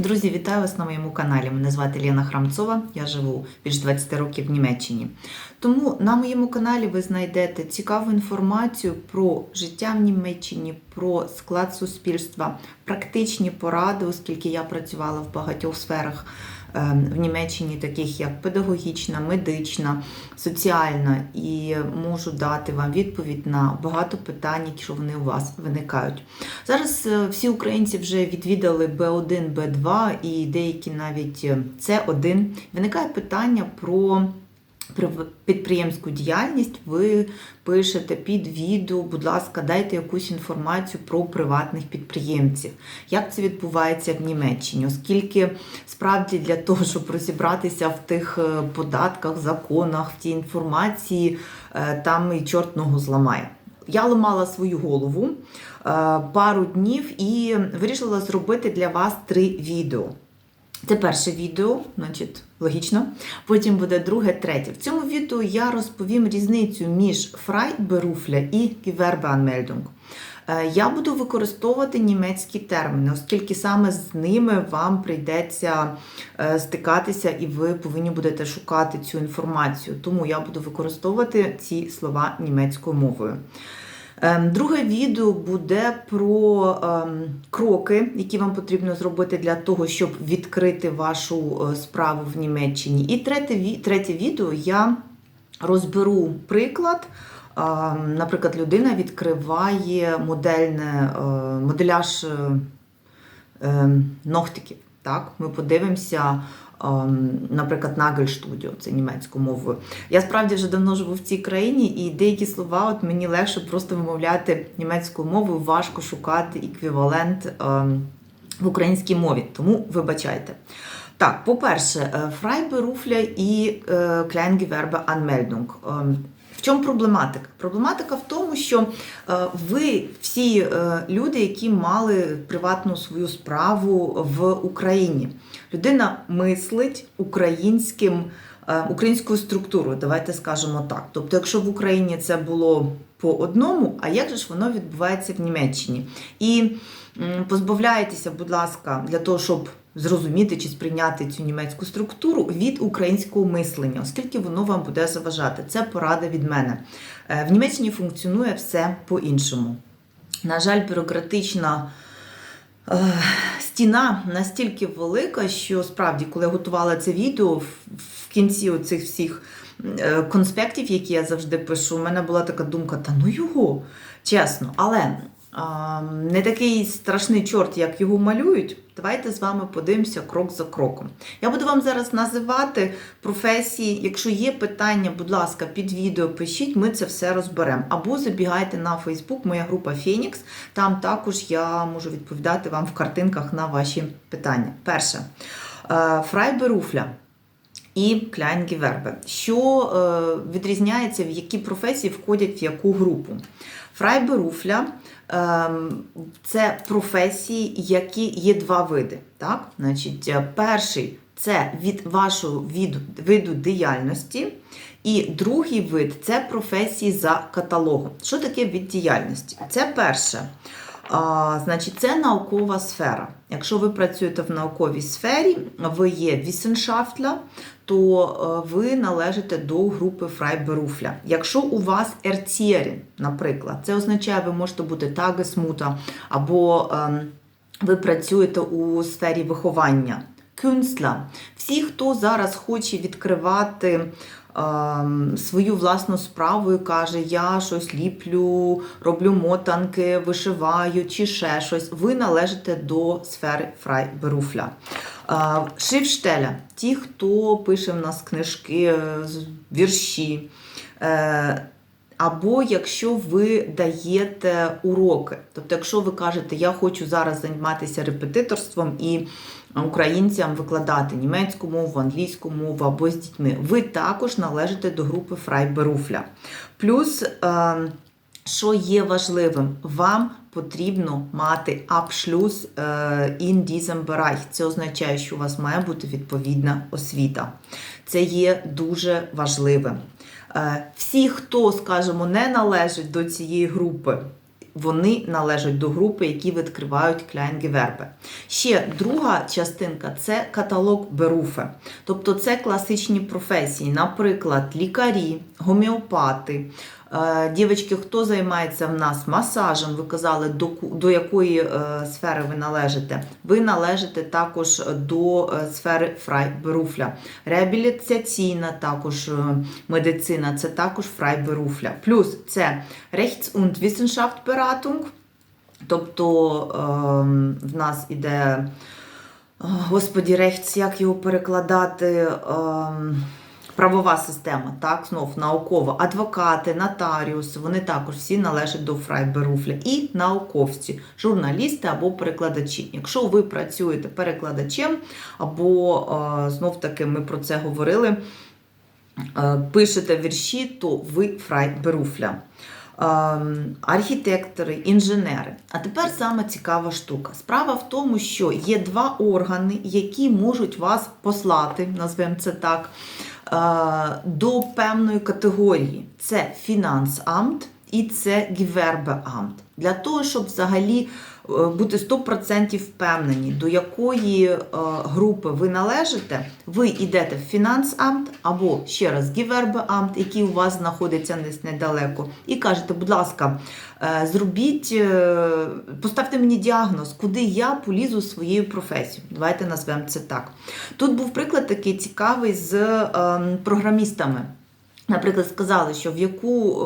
Друзі, вітаю вас на моєму каналі. Мене звати Лена Храмцова, я живу більш 20 років в Німеччині. Тому на моєму каналі ви знайдете цікаву інформацію про життя в Німеччині, про склад суспільства, практичні поради, оскільки я працювала в багатьох сферах в Німеччині, таких як педагогічна, медична, соціальна, і можу дати вам відповідь на багато питань, які вони у вас виникають. Зараз е, всі українці вже відвідали Б1, Б2 і деякі навіть е, С1. Виникає питання про підприємську діяльність. Ви пишете під відео, будь ласка, дайте якусь інформацію про приватних підприємців. Як це відбувається в Німеччині? Оскільки справді для того, щоб розібратися в тих е, податках, законах, в тій інформації, е, там і чорт ногу зламає. Я ламала свою голову е, пару днів і вирішила зробити для вас три відео. Це перше відео, значить, логічно. Потім буде друге, третє. В цьому відео я розповім різницю між Freiberufler і Gewerbeanmeldung. Е, Я буду використовувати німецькі терміни, оскільки саме з ними вам прийдеться е, стикатися і ви повинні будете шукати цю інформацію. Тому я буду використовувати ці слова німецькою мовою. Ем, Друге відео буде про ем, кроки, які вам потрібно зробити для того, щоб відкрити вашу е, справу в Німеччині. І третє, третє відео я розберу приклад. Ем, Наприклад, людина відкриває модельне, е, моделяж е, ногтиків. Так? Ми подивимося, ем, наприклад, Нагельштудіо, це німецькою мовою. Я справді вже давно живу в цій країні, і деякі слова от мені легше просто вимовляти німецькою мовою, важко шукати еквівалент ем, в українській мові, тому вибачайте. Так, по-перше, е, Фрайберуфля і е, Anmeldung. Ем, В чому проблематика? Проблематика в тому, що е, ви всі е, люди, які мали приватну свою справу в Україні. Людина мислить українським, е, українською структурою, давайте скажемо так. Тобто, якщо в Україні це було по одному, а як же ж воно відбувається в Німеччині? І позбавляєтеся, будь ласка, для того, щоб зрозуміти чи сприйняти цю німецьку структуру від українського мислення, оскільки воно вам буде заважати. Це порада від мене. Е, В Німеччині функціонує все по-іншому. На жаль, бюрократична е, стіна настільки велика, що справді, коли я готувала це відео, в- кінці оцих всіх е, конспектів, які я завжди пишу, у мене була така думка: та ну його, чесно, але. Не такий страшний чорт, як його малюють. Давайте з вами подивимося крок за кроком. Я буду вам зараз називати професії. Якщо є питання, будь ласка, під відео пишіть, ми це все розберемо. Або забігайте на Фейсбук, моя група Фенікс. Там також я можу відповідати вам в картинках на ваші питання. Перше, е, фрайберуфля і Клайнгівербе. Що е, відрізняється, в які професії входять в яку групу? Фрайберуфля ем, це професії, які є два види. Так? Значить, е, перший це від вашого від, виду діяльності, і другий вид це професії за каталогом. Що таке від діяльності? Це перше. А, значить, це наукова сфера. Якщо ви працюєте в науковій сфері, ви є вісеншафтля, то е, ви належите до групи Фрайберуфля. Якщо у вас ерцієрін, наприклад, це означає, ви можете бути тагесмута, або ем, ви працюєте у сфері виховання. Кюнстла. Всі, хто зараз хоче відкривати свою власну справу і каже, я щось ліплю, роблю мотанки, вишиваю чи ще щось, ви належите до сфери фрайберуфля. Е, Шрифштеля, ті, хто пише в нас книжки, е, вірші. Е, або якщо ви даєте уроки, тобто, якщо ви кажете, я хочу зараз займатися репетиторством і українцям викладати німецьку мову, англійську мову або з дітьми, ви також належите до групи Фрайберуфля. Плюс, е, що є важливим, вам потрібно мати абшлюз е, in diesem. Це означає, що у вас має бути відповідна освіта. Це є дуже важливим. Е, Всі, хто, скажімо, не належить до цієї групи, вони належать до групи, які відкривають Клайнгевербе. Ще друга частинка це каталог Беруфе. Тобто це класичні професії, наприклад, лікарі, гомеопати. Е, Дівчатки, хто займається в нас масажем, ви казали, до, до якої е, сфери ви належите? Ви належите також до е, сфери фрайберуфля. Реабілітаційна також медицина, це також фрайберуфля. Плюс це Rechts- und Wissenschaftsberatung, тобто ем, в нас іде, господі, Rechts, як його перекладати? Правова система, так, знов наукова, адвокати, нотаріуси, вони також всі належать до фрайберуфля. І науковці, журналісти або перекладачі. Якщо ви працюєте перекладачем, або е, знов таки ми про це говорили, е, пишете вірші, то ви фрайберуфля. Ем, Архітектори, інженери. А тепер саме цікава штука. Справа в тому, що є два органи, які можуть вас послати, назвемо це так, е, до певної категорії. Це фінансамт і це гівербеамт. Для того, щоб взагалі е, бути 100% впевнені, до якої е, групи ви належите, ви йдете в фінансамт або ще раз гівербеамт, який у вас знаходиться десь недалеко, і кажете, будь ласка, е, зробіть, поставте мені діагноз, куди я полізу своєю професією. Давайте назвемо це так. Тут був приклад такий цікавий з ем, програмістами. Наприклад, сказали, що в яку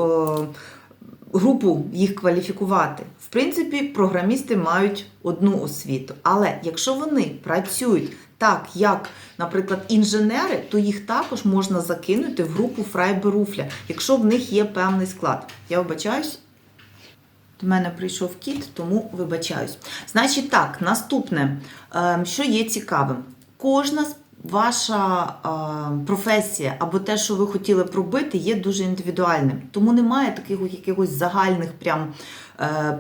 групу їх кваліфікувати. В принципі, програмісти мають одну освіту. Але якщо вони працюють так, як, наприклад, інженери, то їх також можна закинути в групу фрайберуфля, якщо в них є певний склад. Я вибачаюсь. До мене прийшов кіт, тому вибачаюсь. Значить, так, наступне, ем, що є цікавим, кожна з- ваша е, професія або те, що ви хотіли пробити, є дуже індивідуальним. Тому немає таких якихось загальних прям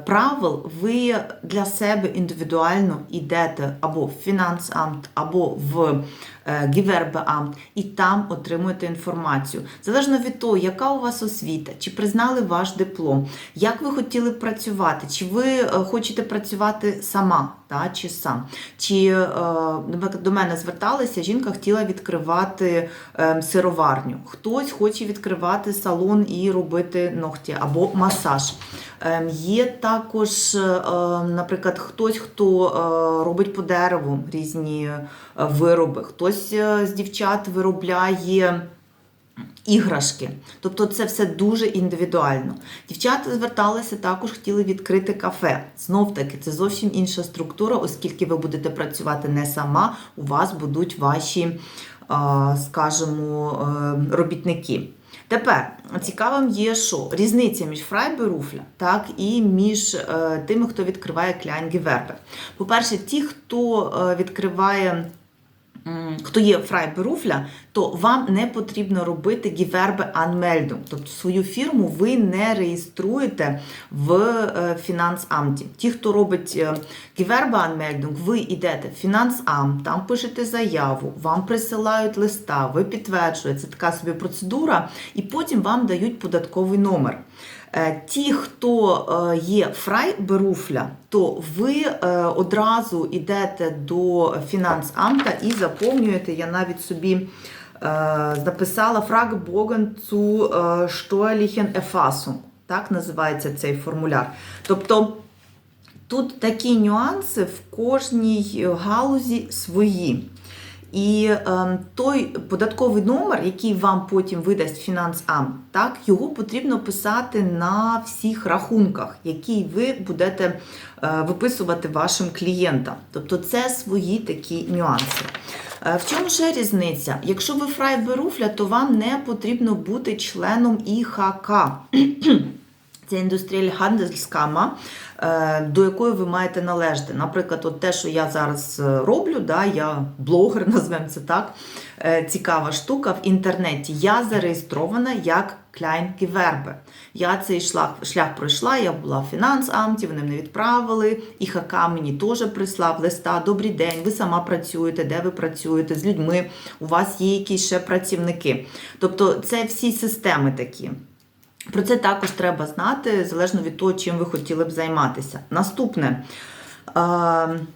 правил. Ви для себе індивідуально йдете або в фінансамт, або в е, гівербеамт, і там отримуєте інформацію. Залежно від того, яка у вас освіта, чи признали ваш диплом, як ви хотіли працювати, чи ви е, хочете працювати сама, та, чи сам. Чи е, до мене зверталися, жінка хотіла відкривати е, сироварню. Хтось хоче відкривати салон і робити ногті або масаж. Є також, е, наприклад, хтось, хто е, робить по дереву різні е, вироби, хтось з дівчат виробляє. Іграшки, тобто це все дуже індивідуально. Дівчата зверталися також, хотіли відкрити кафе. Знов таки, це зовсім інша структура, оскільки ви будете працювати не сама, у вас будуть ваші, скажімо, робітники. Тепер цікавим є, що різниця між фрайберуфля так, і між е, тими, хто відкриває кляйнгевербе. По-перше, ті, хто е, відкриває хто є фрайберуфля, то вам не потрібно робити гівербе анмельдум. Тобто свою фірму ви не реєструєте в е, фінансамті. Ті, хто робить е, гівербе анмельдум, ви йдете в фінансамт, там пишете заяву, вам присилають листа, ви підтверджуєте, це така собі процедура, і потім вам дають податковий номер. Е, Ті, хто е, є фрайберуфля, то ви е, одразу йдете до фінансамта і заповнюєте. Я навіть собі записала Fragebogen zu е, steuerlichen Так називається цей формуляр. Тобто тут такі нюанси в кожній галузі свої. І е, той податковий номер, який вам потім видасть фінансам, так його потрібно писати на всіх рахунках, які ви будете е, виписувати вашим клієнтам. Тобто це свої такі нюанси. Е, В чому ще різниця? Якщо ви фрайберуфля, то вам не потрібно бути членом ІХК. Це індустріаль Ханделскама, е, до якої ви маєте належати. Наприклад, от те, що я зараз е, роблю, да, я блогер, назвемо це так. е, Цікава штука в інтернеті. Я зареєстрована як Клайнгевербе. Я цей шлях, шлях пройшла, я була в фінансамті, вони мене відправили. ІХК мені теж прислав листа. Добрий день, ви сама працюєте, де ви працюєте з людьми, у вас є якісь ще працівники. Тобто це всі системи такі. Про це також треба знати, залежно від того, чим ви хотіли б займатися. Наступне.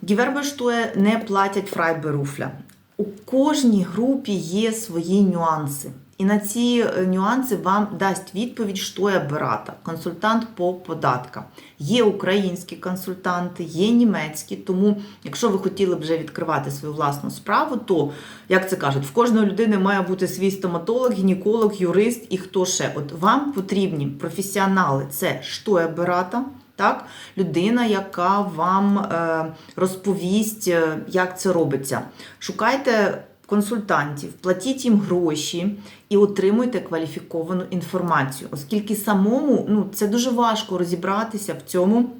Гівербештує не платять фрайберуфля. У кожній групі є свої нюанси. І на ці е, нюанси вам дасть відповідь, що є берата, консультант по податкам. Є українські консультанти, є німецькі. Тому, якщо ви хотіли б вже відкривати свою власну справу, то як це кажуть, в кожної людини має бути свій стоматолог, гінеколог, юрист і хто ще. От вам потрібні професіонали, це що є берата. Так, людина, яка вам е, розповість, е, як це робиться. Шукайте консультантів, платіть їм гроші і отримуйте кваліфіковану інформацію, оскільки самому ну, це дуже важко розібратися в цьому,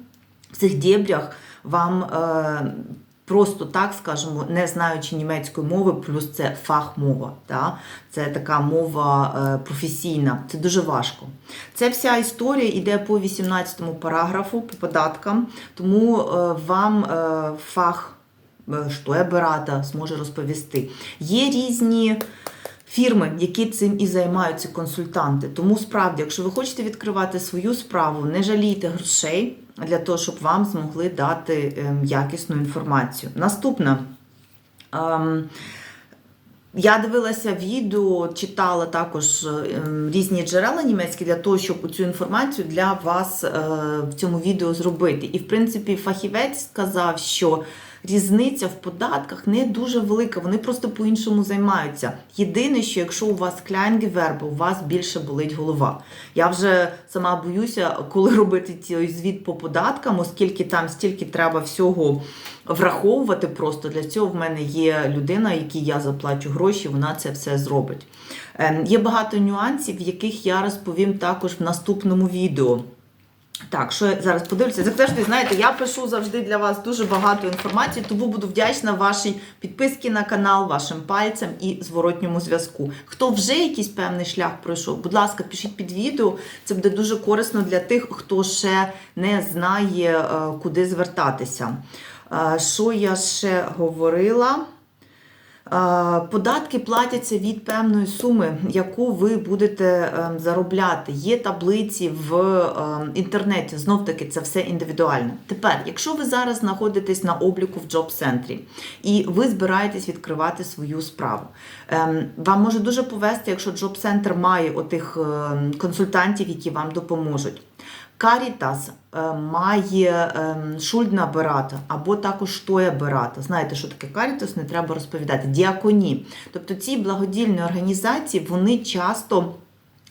в цих дєбрях вам. Е, Просто так скажемо, не знаючи німецької мови, плюс це фахмова. Та? Це така мова е, професійна. Це дуже важко. Це вся історія йде по 18 параграфу по податкам, тому е, вам е, фах Штоеберата зможе розповісти. Є різні. Фірми, які цим і займаються консультанти. Тому справді, якщо ви хочете відкривати свою справу, не жалійте грошей для того, щоб вам змогли дати ем, якісну інформацію. Наступне. Ем, я дивилася відео, читала також ем, різні джерела німецькі для того, щоб цю інформацію для вас е, в цьому відео зробити. І, в принципі, фахівець сказав, що різниця в податках не дуже велика, вони просто по-іншому займаються. Єдине, що якщо у вас кляйнгеверб, у вас більше болить голова. Я вже сама боюся, коли робити цей звіт по податкам, оскільки там стільки треба всього враховувати. Просто для цього в мене є людина, якій я заплачу гроші, вона це все зробить. Ем, є багато нюансів, яких я розповім також в наступному відео. Так, що я зараз подивлюся. Як завжди, знаєте, я пишу завжди для вас дуже багато інформації, тому буду вдячна вашій підписці на канал, вашим пальцям і зворотньому зв'язку. Хто вже якийсь певний шлях пройшов, будь ласка, пишіть під відео. Це буде дуже корисно для тих, хто ще не знає, е, куди звертатися. Е, Що я ще говорила? Податки платяться від певної суми, яку ви будете е, заробляти. Є таблиці в е, інтернеті. Знов таки це все індивідуально. Тепер, якщо ви зараз знаходитесь на обліку в джоб-центрі і ви збираєтесь відкривати свою справу, ем, вам може дуже повести, якщо джоб-центр має отих ем, консультантів, які вам допоможуть. Карітас е, має ем, шульдна берата або також тоя берата. Знаєте, що таке карітас, не треба розповідати. Діаконі. Тобто ці благодільні організації вони часто.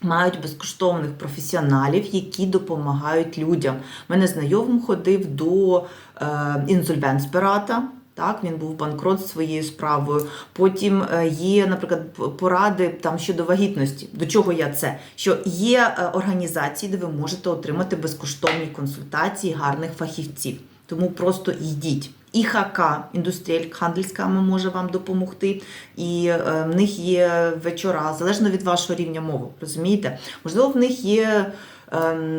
Мають безкоштовних професіоналів, які допомагають людям. Мене знайомий ходив до е, інсольвенсберата, так, він був банкрот своєю справою. Потім е, є, наприклад, поради там щодо вагітності. До чого я це? Що є е, організації, де ви можете отримати безкоштовні консультації гарних фахівців. Тому просто йдіть. ІХК, індустріель Хандельськама може вам допомогти, і е, в них є вечора, залежно від вашого рівня мови, розумієте? Можливо, в них є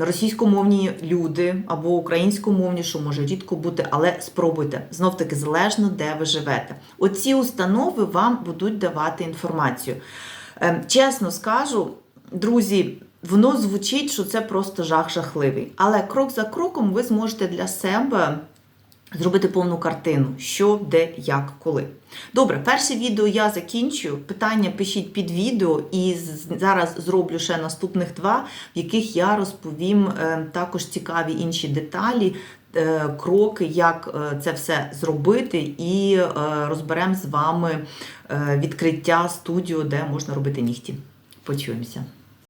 російськомовні люди або українськомовні, що може рідко бути, але спробуйте. Знов таки залежно, де ви живете. Оці установи вам будуть давати інформацію. Ем, чесно скажу, друзі. Воно звучить, що це просто жах жахливий. Але крок за кроком ви зможете для себе зробити повну картину, що, де, як, коли. Добре, перше відео я закінчую. Питання пишіть під відео, і зараз зроблю ще наступних два, в яких я розповім е, також цікаві інші деталі. е, Кроки, як е, це все зробити, і розберемо з вами відкриття студіо, де можна робити нігті. Почуємося.